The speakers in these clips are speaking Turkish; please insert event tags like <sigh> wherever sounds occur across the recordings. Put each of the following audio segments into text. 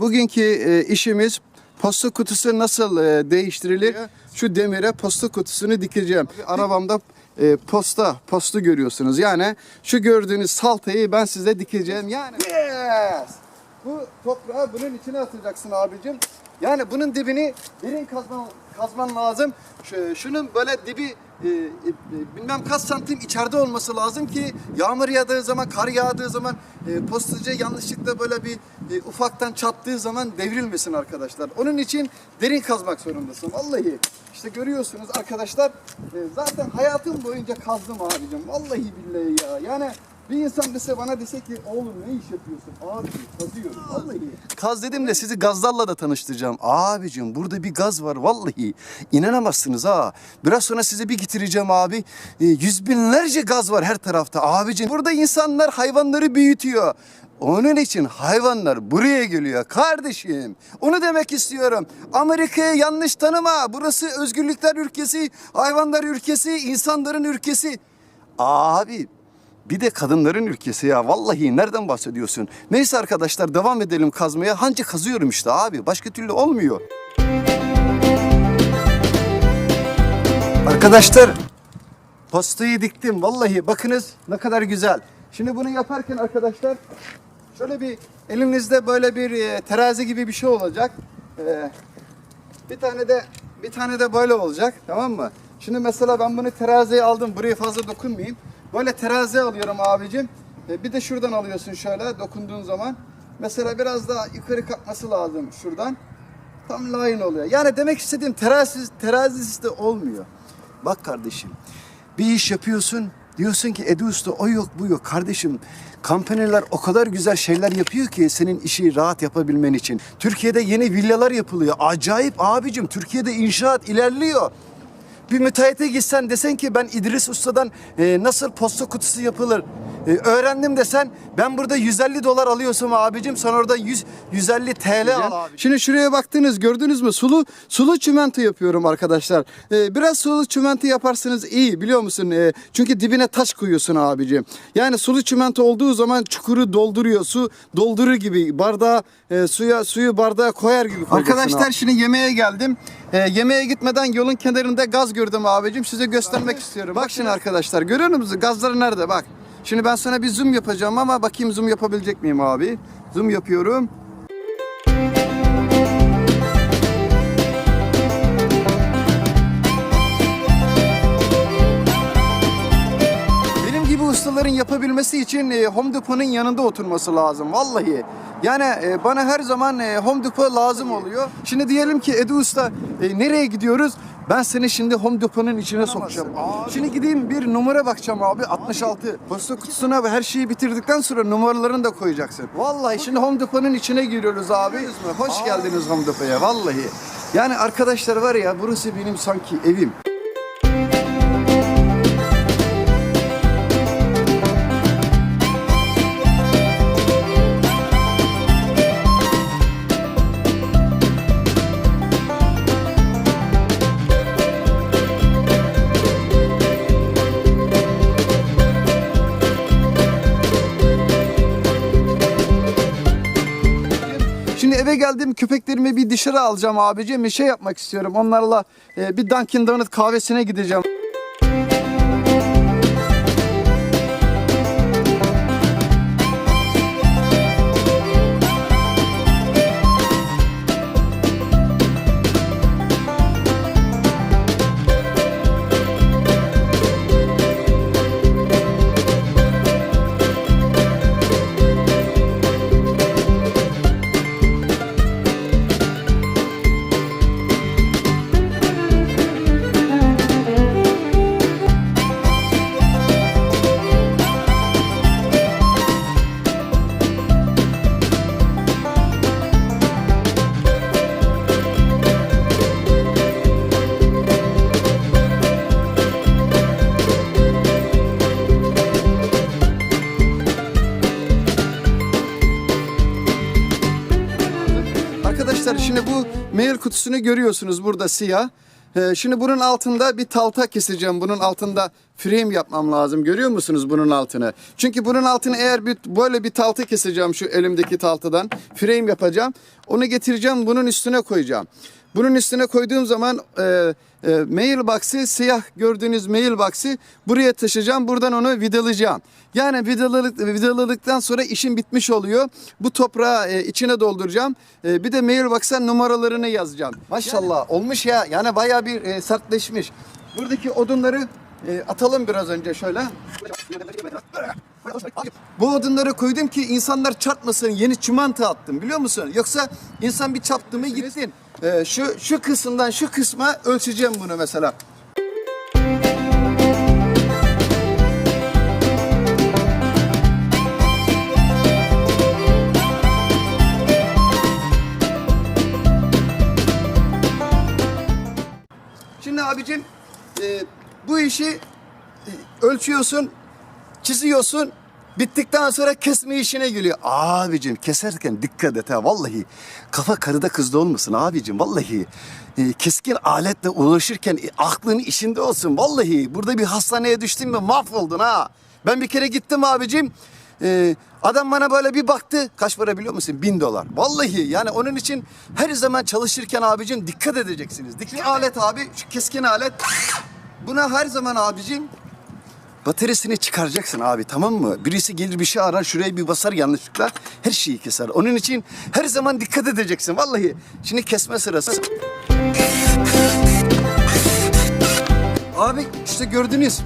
Bugünkü e, işimiz posta kutusu nasıl e, değiştirilir? Şu demire posta kutusunu dikeceğim. Arabamda e, posta, postu görüyorsunuz. Yani şu gördüğünüz saltayı ben size dikeceğim. Yani yes! Bu toprağı bunun içine atacaksın abicim. Yani bunun dibini derin kazman, kazman lazım. Şu- şunun böyle dibi e, e, bilmem kaç santim içeride olması lazım ki yağmur yağdığı zaman, kar yağdığı zaman e, postacı yanlışlıkla böyle bir e, ufaktan çattığı zaman devrilmesin arkadaşlar. Onun için derin kazmak zorundasın. Vallahi işte görüyorsunuz arkadaşlar e, zaten hayatım boyunca kazdım abicim. Vallahi billahi ya. Yani bir insan dese bana dese ki oğlum ne iş yapıyorsun? Abi kazıyorum vallahi. Kaz dedim de sizi gazlarla da tanıştıracağım. Abicim burada bir gaz var vallahi. İnanamazsınız ha. Biraz sonra size bir getireceğim abi. E, yüz binlerce gaz var her tarafta abicim. Burada insanlar hayvanları büyütüyor. Onun için hayvanlar buraya geliyor kardeşim. Onu demek istiyorum. Amerika'yı yanlış tanıma. Burası özgürlükler ülkesi, hayvanlar ülkesi, insanların ülkesi. Abi bir de kadınların ülkesi ya. Vallahi nereden bahsediyorsun? Neyse arkadaşlar devam edelim kazmaya. Hanca kazıyorum işte abi. Başka türlü olmuyor. Arkadaşlar postayı diktim. Vallahi bakınız ne kadar güzel. Şimdi bunu yaparken arkadaşlar şöyle bir elinizde böyle bir e, terazi gibi bir şey olacak. E, bir tane de bir tane de böyle olacak tamam mı? Şimdi mesela ben bunu teraziye aldım. Buraya fazla dokunmayayım. Böyle terazi alıyorum abicim. E, bir de şuradan alıyorsun şöyle dokunduğun zaman. Mesela biraz daha yukarı kalkması lazım şuradan. Tam line oluyor. Yani demek istediğim terazisiz, terazisiz de olmuyor. Bak kardeşim bir iş yapıyorsun diyorsun ki Edu Usta o yok bu yok. Kardeşim kampanyalar o kadar güzel şeyler yapıyor ki senin işi rahat yapabilmen için. Türkiye'de yeni villalar yapılıyor. Acayip abicim Türkiye'de inşaat ilerliyor. Bir müteahhite gitsen desen ki ben İdris Usta'dan e, nasıl posta kutusu yapılır e, öğrendim desen ben burada 150 dolar alıyorsam abicim sen orada 100 150 TL al abi. Şimdi şuraya baktınız gördünüz mü sulu sulu çimento yapıyorum arkadaşlar. E, biraz sulu çimento yaparsanız iyi biliyor musun? E, çünkü dibine taş koyuyorsun abicim. Yani sulu çimento olduğu zaman çukuru dolduruyor su doldurur gibi bardağı e, suya suyu bardağa koyar gibi. Arkadaşlar şimdi yemeğe geldim. E, yemeğe gitmeden yolun kenarında gaz gördüm abicim. Size göstermek istiyorum. Bak şimdi arkadaşlar görüyor musunuz? Gazları nerede? Bak. Şimdi ben sana bir zoom yapacağım ama bakayım zoom yapabilecek miyim abi? Zoom yapıyorum. Ustaların yapabilmesi için e, Home Depot'un yanında oturması lazım vallahi. Yani e, bana her zaman e, Home Depot lazım oluyor. Şimdi diyelim ki Edu Usta e, nereye gidiyoruz? Ben seni şimdi Home Depot'un içine sokacağım. Şimdi gideyim bir numara bakacağım abi 66. Posta kutusuna her şeyi bitirdikten sonra numaralarını da koyacaksın. Vallahi şimdi Home Depot'un içine giriyoruz abi. Hoş geldiniz Home Depot'a vallahi. Yani arkadaşlar var ya burası benim sanki evim. Şimdi eve geldim köpeklerimi bir dışarı alacağım abicim. Bir şey yapmak istiyorum. Onlarla e, bir Dunkin Donut kahvesine gideceğim. Şimdi bu mail kutusunu görüyorsunuz burada siyah. Ee, şimdi bunun altında bir talta keseceğim. Bunun altında frame yapmam lazım. Görüyor musunuz bunun altını? Çünkü bunun altını eğer bir, böyle bir talta keseceğim şu elimdeki taltadan. Frame yapacağım. Onu getireceğim bunun üstüne koyacağım. Bunun üstüne koyduğum zaman e, e, mailbox'ı siyah gördüğünüz mailbox'ı buraya taşıyacağım. Buradan onu vidalayacağım. Yani vidalalık, vidaladıktan sonra işim bitmiş oluyor. Bu toprağı e, içine dolduracağım. E, bir de mailbox'a numaralarını yazacağım. Maşallah olmuş ya. Yani bayağı bir e, sertleşmiş. Buradaki odunları e, atalım biraz önce şöyle. Bu odunları koydum ki insanlar çarpmasın. Yeni çimento attım biliyor musun? Yoksa insan bir çarptı mı gitsin. Ee, şu şu kısımdan şu kısma ölçeceğim bunu mesela. Şimdi abicim e, bu işi e, ölçüyorsun, çiziyorsun. Bittikten sonra kesme işine geliyor. Abicim keserken dikkat et ha vallahi. Kafa karıda kızda olmasın abicim vallahi. E, keskin aletle uğraşırken e, aklın işinde olsun vallahi. Burada bir hastaneye düştün mü mahvoldun ha. Ben bir kere gittim abicim. E, adam bana böyle bir baktı. Kaç para biliyor musun? Bin dolar. Vallahi yani onun için her zaman çalışırken abicim dikkat edeceksiniz. Dikkat alet abi şu keskin alet. Buna her zaman abicim Bataryasını çıkaracaksın abi tamam mı? Birisi gelir bir şey arar şuraya bir basar yanlışlıkla her şeyi keser. Onun için her zaman dikkat edeceksin vallahi. Şimdi kesme sırası. Abi işte gördünüz.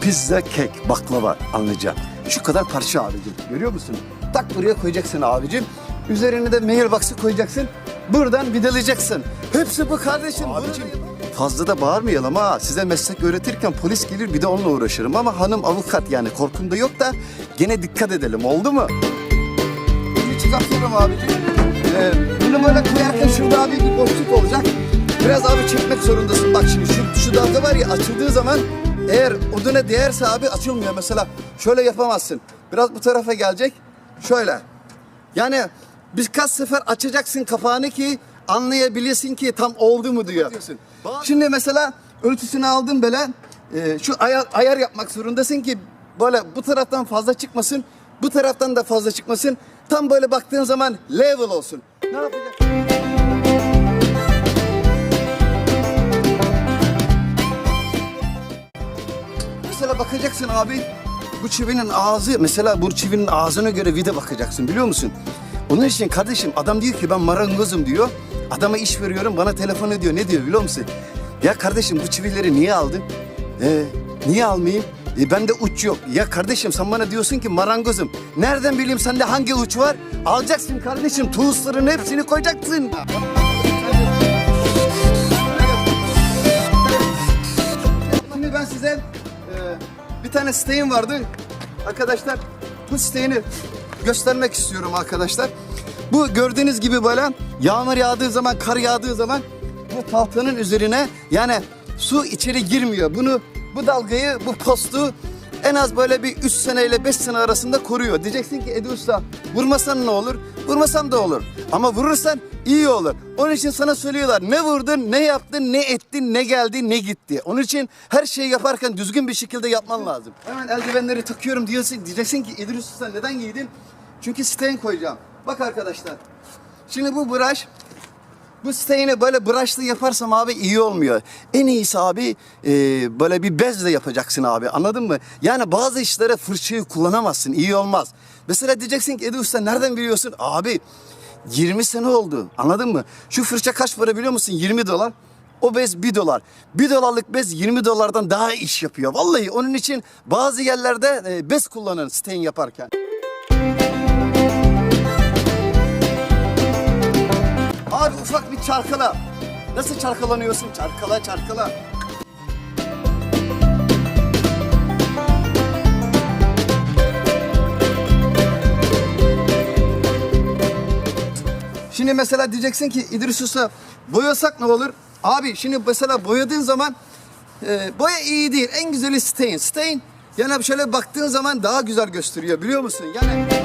Pizza, kek, baklava anlayacağım. Şu kadar parça abicim. Görüyor musun? Tak buraya koyacaksın abicim. Üzerine de mailbox'ı koyacaksın. Buradan vidalayacaksın. Hepsi bu kardeşim. Abicim. Fazla da bağırmayalım ha. Size meslek öğretirken polis gelir bir de onunla uğraşırım. Ama hanım avukat yani korkum da yok da gene dikkat edelim oldu mu? Bunu çıkartıyorum abicim. Ee, bunu böyle koyarken şurada abi bir boşluk olacak. Biraz abi çekmek zorundasın. Bak şimdi şu, şu dalga var ya açıldığı zaman eğer oduna değerse abi açılmıyor. Mesela şöyle yapamazsın. Biraz bu tarafa gelecek. Şöyle. Yani birkaç sefer açacaksın kapağını ki anlayabilirsin ki tam oldu mu diyor. Şimdi mesela ölçüsünü aldın böyle e, şu ayar, ayar yapmak zorundasın ki böyle bu taraftan fazla çıkmasın bu taraftan da fazla çıkmasın. Tam böyle baktığın zaman level olsun. Ne yapacaksın? Mesela bakacaksın abi bu çivinin ağzı mesela bu çivinin ağzına göre vida bakacaksın biliyor musun? Onun için kardeşim adam diyor ki ben marangozum diyor. Adama iş veriyorum bana telefon ediyor. Ne diyor biliyor musun? Ya kardeşim bu çivileri niye aldın? Ee, niye almayayım? E, bende uç yok. Ya kardeşim sen bana diyorsun ki marangozum. Nereden bileyim sende hangi uç var? Alacaksın kardeşim. Tuğusların hepsini koyacaksın. Şimdi ben size e, bir tane siteğim vardı. Arkadaşlar bu siteğini göstermek istiyorum arkadaşlar. Bu gördüğünüz gibi böyle yağmur yağdığı zaman, kar yağdığı zaman bu tahtanın üzerine yani su içeri girmiyor. Bunu bu dalgayı, bu postu en az böyle bir 3 seneyle 5 sene arasında koruyor. Diyeceksin ki Edu Usta vurmasan ne olur? Vurmasam da olur. Ama vurursan iyi olur. Onun için sana söylüyorlar ne vurdun, ne yaptın, ne ettin, ne geldi, ne gitti. Onun için her şeyi yaparken düzgün bir şekilde yapman lazım. Hemen eldivenleri takıyorum diyorsun. Diyeceksin ki Edu Usta neden giydin? Çünkü stain koyacağım. Bak arkadaşlar. Şimdi bu brush bu steyini böyle brushlı yaparsam abi iyi olmuyor. En iyisi abi e, böyle bir bezle yapacaksın abi anladın mı? Yani bazı işlere fırçayı kullanamazsın iyi olmaz. Mesela diyeceksin ki Edu Usta nereden biliyorsun? Abi 20 sene oldu anladın mı? Şu fırça kaç para biliyor musun? 20 dolar. O bez 1 dolar. 1 dolarlık bez 20 dolardan daha iş yapıyor. Vallahi onun için bazı yerlerde e, bez kullanın stain yaparken. Abi ufak bir çarkala. Nasıl çarkalanıyorsun? Çarkala çarkala. Şimdi mesela diyeceksin ki İdris Usta boyasak ne olur? Abi şimdi mesela boyadığın zaman e, boya iyi değil. En güzeli stain. Stain yani şöyle baktığın zaman daha güzel gösteriyor biliyor musun? Yani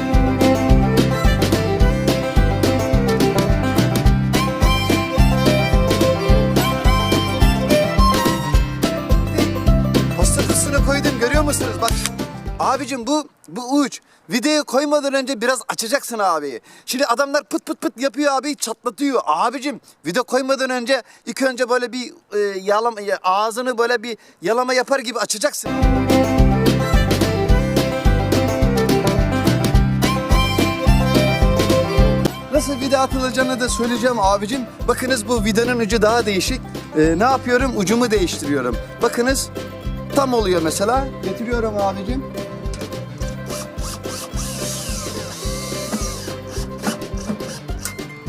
musunuz? Bak abicim bu bu uç. Videoyu koymadan önce biraz açacaksın abi. Şimdi adamlar pıt pıt pıt yapıyor abi çatlatıyor. Abicim video koymadan önce ilk önce böyle bir e, yalama, ya- ağzını böyle bir yalama yapar gibi açacaksın. Nasıl vida atılacağını da söyleyeceğim abicim. Bakınız bu vidanın ucu daha değişik. Ee, ne yapıyorum? Ucumu değiştiriyorum. Bakınız tam oluyor mesela. Getiriyorum abicim.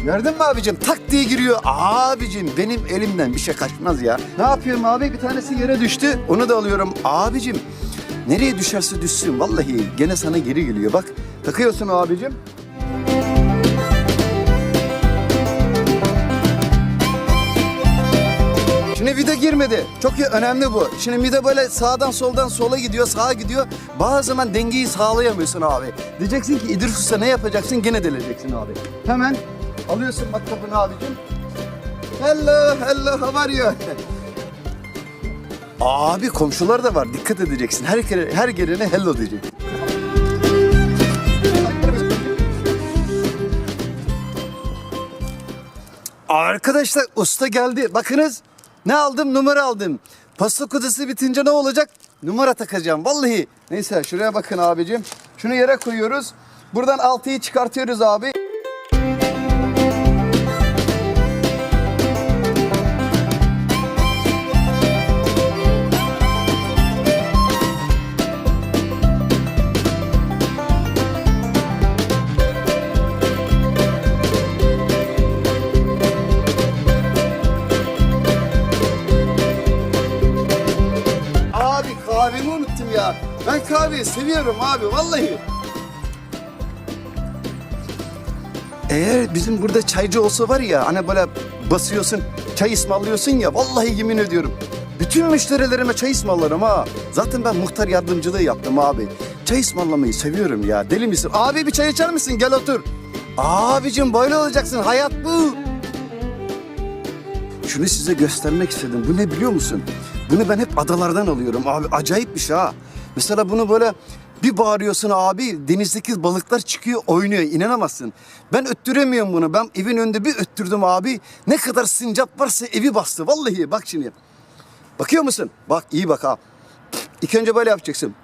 Gördün mü abicim? Tak diye giriyor. Abicim benim elimden bir şey kaçmaz ya. Ne yapıyorum abi? Bir tanesi yere düştü. Onu da alıyorum. Abicim nereye düşerse düşsün. Vallahi gene sana geri geliyor. Bak takıyorsun abicim. Şimdi vida girmedi. Çok önemli bu. Şimdi vida böyle sağdan soldan sola gidiyor, sağa gidiyor. Bazı zaman dengeyi sağlayamıyorsun abi. Diyeceksin ki İdris Usta ne yapacaksın? Gene deleceksin abi. Hemen alıyorsun matkapını abicim. Hello, hello, how are you? <laughs> Abi komşular da var. Dikkat edeceksin. Her kere her gelene hello diyeceksin. Arkadaşlar usta geldi. Bakınız ne aldım? Numara aldım. Pasta kutusu bitince ne olacak? Numara takacağım. Vallahi. Neyse şuraya bakın abicim. Şunu yere koyuyoruz. Buradan altıyı çıkartıyoruz abi. Abi Kahveyi seviyorum abi vallahi. Eğer bizim burada çaycı olsa var ya hani böyle basıyorsun çay ısmarlıyorsun ya vallahi yemin ediyorum. Bütün müşterilerime çay ısmarlarım ha. Zaten ben muhtar yardımcılığı yaptım abi. Çay ısmarlamayı seviyorum ya. Deli misin? Abi bir çay içer misin? Gel otur. Abicim böyle olacaksın. Hayat bu. Şunu size göstermek istedim. Bu ne biliyor musun? Bunu ben hep adalardan alıyorum abi. Acayip bir şey ha. Mesela bunu böyle bir bağırıyorsun abi denizdeki balıklar çıkıyor oynuyor inanamazsın. Ben öttüremiyorum bunu. Ben evin önünde bir öttürdüm abi. Ne kadar sincap varsa evi bastı. Vallahi bak şimdi. Bakıyor musun? Bak iyi bak ha. İlk önce böyle yapacaksın.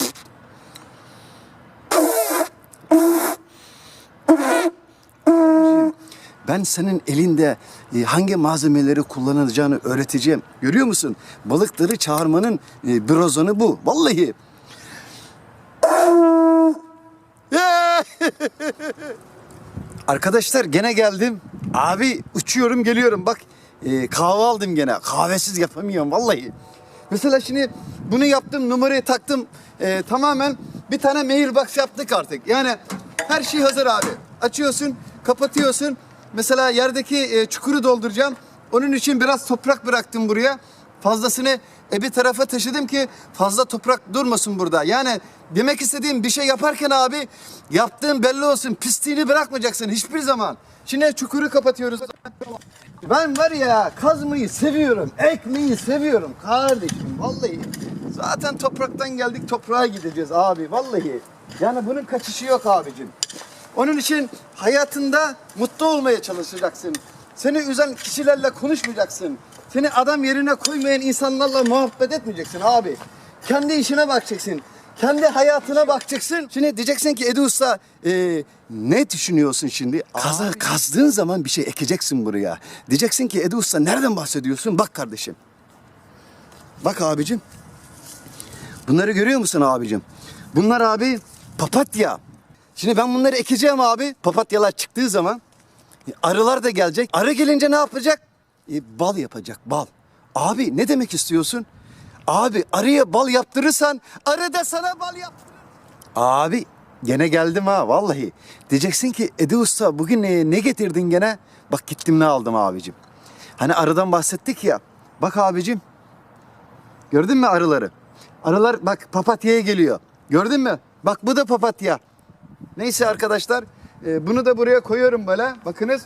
Ben senin elinde e, hangi malzemeleri kullanılacağını öğreteceğim. Görüyor musun? Balıkları çağırmanın e, brozonu bu. Vallahi. <laughs> Arkadaşlar gene geldim. Abi uçuyorum geliyorum. Bak e, kahve aldım gene. Kahvesiz yapamıyorum vallahi. Mesela şimdi bunu yaptım numarayı taktım. E, tamamen bir tane mailbox yaptık artık. Yani her şey hazır abi. Açıyorsun, kapatıyorsun. Mesela yerdeki e, çukuru dolduracağım. Onun için biraz toprak bıraktım buraya. Fazlasını e, bir tarafa taşıdım ki fazla toprak durmasın burada. Yani demek istediğim bir şey yaparken abi yaptığın belli olsun. Pisliğini bırakmayacaksın hiçbir zaman. Şimdi çukuru kapatıyoruz. Ben var ya kazmayı seviyorum. Ekmeği seviyorum kardeşim vallahi. Zaten topraktan geldik toprağa gideceğiz abi vallahi. Yani bunun kaçışı yok abicim. Onun için hayatında mutlu olmaya çalışacaksın. Seni üzen kişilerle konuşmayacaksın. Seni adam yerine koymayan insanlarla muhabbet etmeyeceksin abi. Kendi işine bakacaksın. Kendi hayatına bakacaksın. Şimdi diyeceksin ki Edu Usta e, ne düşünüyorsun şimdi? Kaza, kazdığın zaman bir şey ekeceksin buraya. Diyeceksin ki Edu Usta nereden bahsediyorsun? Bak kardeşim. Bak abicim. Bunları görüyor musun abicim? Bunlar abi papatya. Şimdi ben bunları ekeceğim abi. Papatyalar çıktığı zaman arılar da gelecek. Arı gelince ne yapacak? E, bal yapacak bal. Abi ne demek istiyorsun? Abi arıya bal yaptırırsan arı da sana bal yaptırır. Abi gene geldim ha vallahi. Diyeceksin ki Edi Usta bugün ne, ne getirdin gene? Bak gittim ne aldım abicim. Hani arıdan bahsettik ya. Bak abicim. Gördün mü arıları? Arılar bak papatyaya geliyor. Gördün mü? Bak bu da papatya. Neyse arkadaşlar e, bunu da buraya koyuyorum böyle. Bakınız